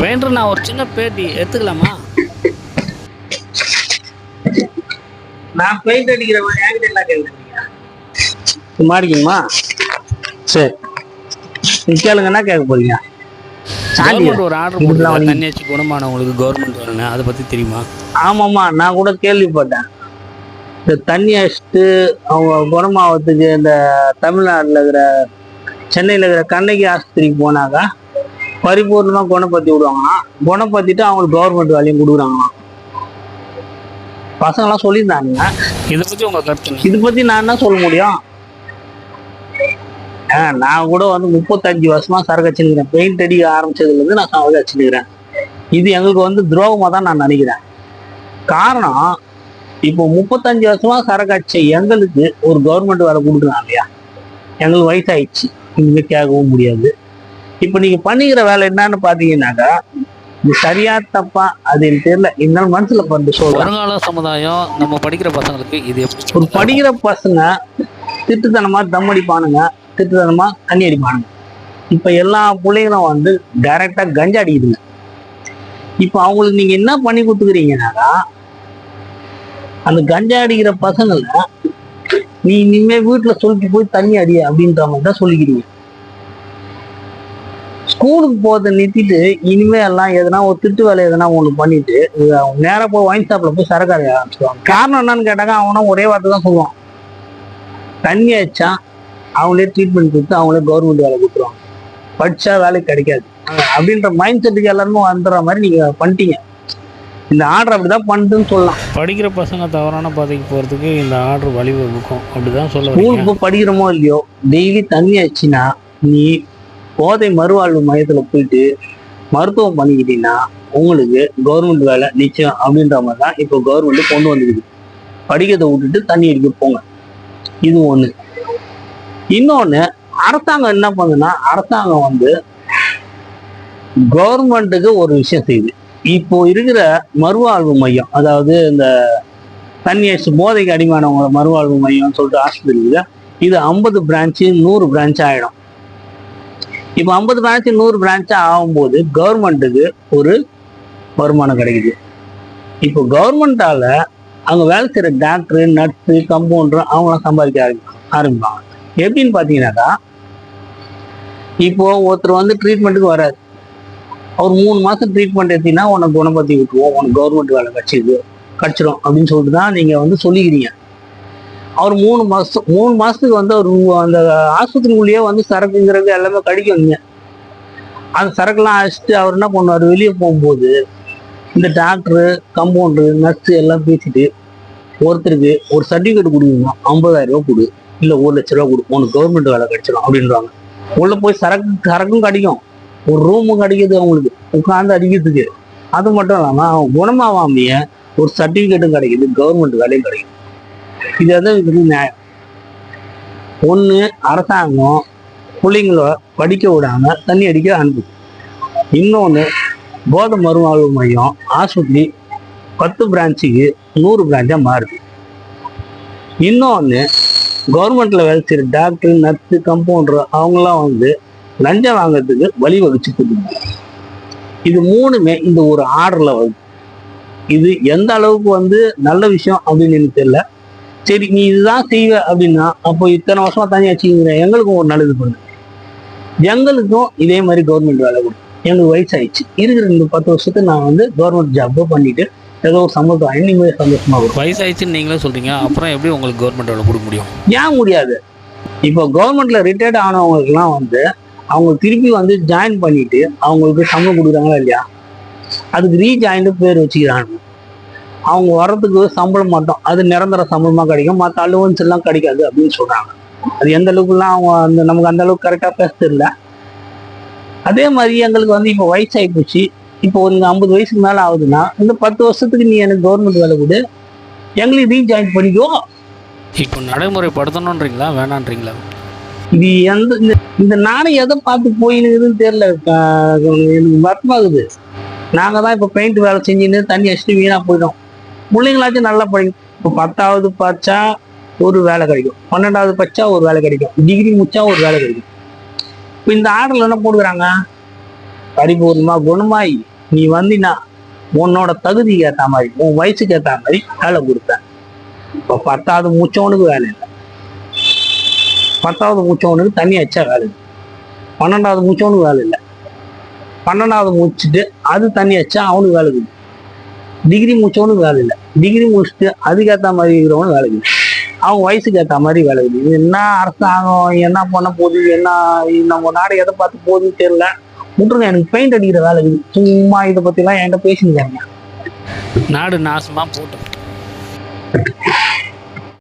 Wander நான் ஒரு சின்ன பேட்டி எடுத்துக்கலாமா? நான் பெயிண்ட் அடிக்கிறவன் என்கிட்ட என்ன கேட்குறீங்க சும்மா அடிக்கணுமா? சரி. நீ கேளுங்க என்ன கேட்க போறீங்க. கவர்மெண்ட் ஒரு ஆர்டர் இதுக்கெல்லாம் போட்டு வந்து- தண்ணியாச்சு குணமானவங்களுக்கு கவர்மெண்ட் வரணும் அதை பற்றி தெரியுமா? ஆமாம்மா நான் கூட கேள்விப்பட்டேன். இந்த தண்ணி அடிச்சுட்டு அவங்க குணமாவத்துக்கு இந்த தமிழ்நாட்டில் இருக்கிற சென்னையில் இருக்கிற கண்ணகி ஆஸ்பத்திரிக்கு போனாக்கா பரிபூர்ணமாக குணப்படுத்தி விடுவாங்களாம். குணப்படுத்திட்டு அவங்களுக்கு கவர்மெண்ட் வேலையும் கொடுக்குறாங்களாம். பசங்களாம் சொல்லியிருந்தாங்க. இதை பற்றி உங்கள் கருத்து? இது பத்தி நான் என்ன சொல்ல முடியும்? ஆ, நான் கூட வந்து முப்பத்தஞ்சு வருஷமா சரக்கு வச்சுருக்கிறேன். பெயிண்ட் அடிக்க ஆரம்பிச்சதுல இருந்து நான் சரக்கு வச்சுருக்கிறேன். இது எங்களுக்கு வந்து துரோகமா தான் நான் நினைக்கிறேன். காரணம் இப்போ முப்பத்தஞ்சு வருஷமா சரக்கு அடிச்ச எங்களுக்கு ஒரு கவர்மெண்ட் வேலை கொடுக்குறாங்க இல்லையா? எங்களுக்கு வயசாயிடுச்சு. இனிமே கேட்கவும் முடியாது. இப்போ நீங்க பண்ணிக்கிற வேலை என்னன்னு பாத்தீங்கன்னாக்கா இது சரியா தப்பா அது எனக்கு தெரியல. இருந்தாலும் மனசுல பண்ணி சொல்றேன். வருங்கால சமுதாயம் நம்ம படிக்கிற பசங்களுக்கு இது ஒரு படிக்கிற பசங்க திட்டுத்தனமா தம் அடிப்பானுங்க திட்டுத்தனமா தண்ணி அடிப்பானுங்க. இப்ப எல்லா பிள்ளைங்களும் வந்து டைரக்டா கஞ்சா அடிக்குதுங்க. இப்ப அவங்களுக்கு நீங்க என்ன பண்ணி கொடுத்துக்கிறீங்கன்னாக்கா அந்த கஞ்சா அடிக்கிற பசங்களை நீ இனிமே வீட்டுல சொல்லிட்டு போய் தண்ணி அடி அப்படின்ற மாதிரி தான் சொல்லிக்கிறீங்க. ஸ்கூலுக்கு போறதை நிறுத்திட்டு இனிமே எல்லாம் எதனா ஒரு திட்டு வேலை எதனா ஒண்ணு பண்ணிட்டு இது அவங்க நேரா போய் ஒயின் ஷாப்ல போய் சரக்கு அடைய ஆரம்பிச்சிடுவாங்க காரணம் என்னன்னு கேட்டாங்க அவனும் ஒரே வார்த்தை தான் சொல்லுவான். தண்ணி அடிச்சா அவங்களே ட்ரீட்மெண்ட் கொடுத்து அவங்களே கவர்மெண்ட் வேலை கொடுத்துருவாங்க. படிச்சா வேலை கிடைக்காது. அப்படின்ற மைண்ட் செட்டுக்கு எல்லாருமே வந்துடுற மாதிரி நீங்க பண்ணிட்டீங்க. இந்த ஆர்டர் அப்படிதான் பண்ணுதுன்னு சொல்லலாம். படிக்கிற பசங்க தவறான பாதைக்கு போகிறதுக்கு இந்த ஆர்டர் வழிவகுக்கும். அப்படிதான் சொல்ல ஸ்கூல் வரீங்க போய் படிக்கிறோமோ இல்லையோ டெய்லி தண்ணி ஆச்சுன்னா நீ போதை மறுவாழ்வு மையத்துல போயிட்டு மருத்துவம் பண்ணிக்கிட்டீங்கன்னா உங்களுக்கு கவர்மெண்ட் வேலை நிச்சயம் அப்படின்ற மாதிரி தான் இப்போ கவர்மெண்ட் கொண்டு வந்துக்குது. படிக்கிறதை விட்டுட்டு தண்ணி அடிக்க போங்க. இது ஒன்று இன்னொன்னு அரசாங்கம் என்ன பண்ணுதுன்னா அரசாங்கம் வந்து கவர்மெண்ட்டுக்கு ஒரு விஷயம் செய்யுது. இப்போ இருக்கிற மறுவாழ்வு மையம் அதாவது இந்த தண்ணி அடிச்சு போதைக்கு அடிமானவங்க மறுவாழ்வு மையம்னு சொல்லிட்டு ஆஸ்பத்திரி இது ஐம்பது பிரான்ச்சு நூறு பிரான்ச் ஆயிடும். இப்போ ஐம்பது பிரான்ச்சு நூறு பிரான்ச் ஆகும்போது கவர்மெண்ட்டுக்கு ஒரு வருமானம் கிடைக்குது. இப்போ கவர்மெண்ட்டால் அங்கே வேலை செய்கிற டாக்டர் நர்ஸு கம்பவுண்டர் அவங்களாம் சம்பாதிக்க ஆரம்பிப்பாங்க. ஆரம்பிப்பாங்க. எப்படின்னு பார்த்தீங்கன்னாக்கா இப்போ ஒருத்தர் வந்து ட்ரீட்மெண்ட்டுக்கு வராது அவர் மூணு மாதம் ட்ரீட்மெண்ட் எடுத்தீங்கன்னா உனக்கு குணப்படுத்தி விட்டுருவோம். உனக்கு கவர்மெண்ட் வேலை கிடச்சிது. கிடச்சிரும் அப்படின்னு சொல்லிட்டு தான் நீங்கள் வந்து சொல்லிக்கிறீங்க. அவர் மூணு மாசம் மூணு மாசத்துக்கு வந்து அவர் அந்த ஆஸ்பத்திரிக்குள்ளேயே வந்து சரக்குங்கிறது எல்லாமே கடிக்குங்க. அந்த சரக்குலாம் அழைச்சிட்டு அவர் என்ன பண்ணுவார்? வெளியே போகும்போது இந்த டாக்டரு கம்பவுண்டரு நர்ஸு எல்லாம் பேசிட்டு ஒருத்தருக்கு ஒரு சர்டிஃபிகேட் கொடுக்கணும்? ஐம்பதாயிரம் ரூபா கொடு. இல்லை ஒரு லட்ச ரூபா கொடு. உனக்கு கவர்மெண்ட் வேலை கிடைச்சிடும் அப்படின்றாங்க. உள்ளே போய் சரக்கு சரக்கும் கிடைக்கும். ஒரு ரூமும் கிடைக்கிது அவங்களுக்கு. உட்காந்து அடிக்கிறதுக்கு. அது மட்டும் இல்லாமல் அவன் குணமாவாமைய ஒரு சர்டிஃபிகேட்டும் கிடைக்குது. கவர்மெண்ட் வேலையும் கிடைக்குது. இது வந்து இது நியாயம். ஒன்று அரசாங்கம் பிள்ளைங்கள படிக்க விடாம தண்ணி அடிக்க அனுப்புது இன்னொன்று போதை மறுவாழ்வு மையம் ஆஸ்பத்திரி பத்து பிரான்ச்சுக்கு நூறு பிரான்ச்சாக மாறுது. இன்னொன்று கவர்மெண்ட்ல வேலை செய்கிற டாக்டர் நர்ஸு கம்பவுண்டர் அவங்களாம் வந்து லஞ்சம் வாங்குறதுக்கு வழிவகுச்சு கொடுக்குது. இது மூணுமே இந்த ஒரு ஆர்டர்ல வருது. இது எந்த அளவுக்கு வந்து நல்ல விஷயம் அப்படின்னு எனக்கு தெரியல. சரி நீ இதுதான் செய்வ அப்படின்னா அப்போ இத்தனை வருஷமா தண்ணி வச்சுக்கிற எங்களுக்கும் ஒரு நல்லது பண்ணு. எங்களுக்கும் இதே மாதிரி கவர்மெண்ட் வேலை கொடு. எங்களுக்கு வயசாயிடுச்சு. இருக்கிற இந்த பத்து வருஷத்துக்கு நான் வந்து கவர்மெண்ட் ஜாப் பண்ணிட்டு ஏதோ ஒரு சம்பளம் வாங்கி நீங்களே சந்தோஷமா வரும் வயசாயிடுச்சுன்னு நீங்களே சொல்றீங்க. அப்புறம் எப்படி உங்களுக்கு கவர்மெண்ட் வேலை கொடுக்க முடியும்? ஏன் முடியாது? இப்போ கவர்மெண்ட்ல ரிட்டையர்ட் ஆனவங்களுக்குலாம் வந்து அவங்க திருப்பி வந்து ஜாயின் பண்ணிட்டு அவங்களுக்கு சம்பளம் கொடுக்குறாங்களா இல்லையா? அதுக்கு ரீஜாயின்ட் பேர் வச்சுக்கிறாங்க. அவங்க வர்றதுக்கு சம்பளம் மட்டும். அது நிரந்தர சம்பளமா கிடைக்கும். மற்ற அலுவன்ஸ் எல்லாம் கிடைக்காது அப்படின்னு சொல்றாங்க. அது எந்த அளவுக்குலாம் அவங்க அந்த நமக்கு அந்த அளவுக்கு கரெக்டாக பேச தெரியல அதே மாதிரி எங்களுக்கு வந்து இப்போ வயசாகி போச்சு. இப்போ ஒரு ஐம்பது வயசுக்கு மேலே ஆகுதுன்னா இந்த பத்து வருஷத்துக்கு நீ எனக்கு கவர்மெண்ட் வேலை கொடு. எங்களுக்கு ரீஜாயின் பண்ணிக்கோ. இப்போ நடைமுறைப்படுத்தணுன்றீங்களா? வேணான்றீங்களா? இது எந்த இந்த இந்த நாடு எதை பார்த்து போயினுக்குதுன்னு தெரியல. எனக்கு வருத்தமாகுது. நாங்க தான் இப்போ பெயிண்ட் வேலை செஞ்சுன்னு தண்ணி அடிச்சுட்டு வீணா போயிடும் பிள்ளைங்களாச்சும் நல்லா படிக்கும். இப்போ பத்தாவது படிச்சா ஒரு வேலை கிடைக்கும். பன்னெண்டாவது படிச்சா ஒரு வேலை கிடைக்கும். டிகிரி முடிச்சா ஒரு வேலை கிடைக்கும். இப்போ இந்த ஆர்டர்ல என்ன போடுறாங்க? பரிபூர்ணமா குணமாயி நீ வந்தினா உன்னோட தகுதிக்கு ஏத்த மாதிரி உன் வயசுக்கு ஏற்ற மாதிரி வேலை கொடுத்தேன் இப்போ பத்தாவது முச்சவனுக்கு வேலை இல்லை. பத்தாவது முடிச்சவனுக்கு தண்ணி அச்சா வேலை இல்லை. பன்னெண்டாவது முடிச்சவனுக்கு வேலை இல்லை. பன்னெண்டாவது முடிச்சுட்டு அது தண்ணி அடிச்சா அவனுக்கு வேலை இல்லை டிகிரி முடிச்சவனும் வேலை இல்லை. டிகிரி முடிச்சுட்டு அதுக்கேற்ற மாதிரி இருக்கிறவனும் வேலை இல்லை. அவங்க வயசுக்கு ஏற்ற மாதிரி வேலை இல்லை. இது என்ன அரசாங்கம் என்ன பண்ண போகுது என்ன நம்ம நாடு எதை பார்த்து போகுதுன்னு தெரியல. விட்டுருங்க எனக்கு பெயிண்ட் அடிக்கிற வேலை இருக்குது. சும்மா இதை பற்றிலாம் என்கிட்ட பேசியிருக்காங்க நாடு நாசமாக போட்டோம்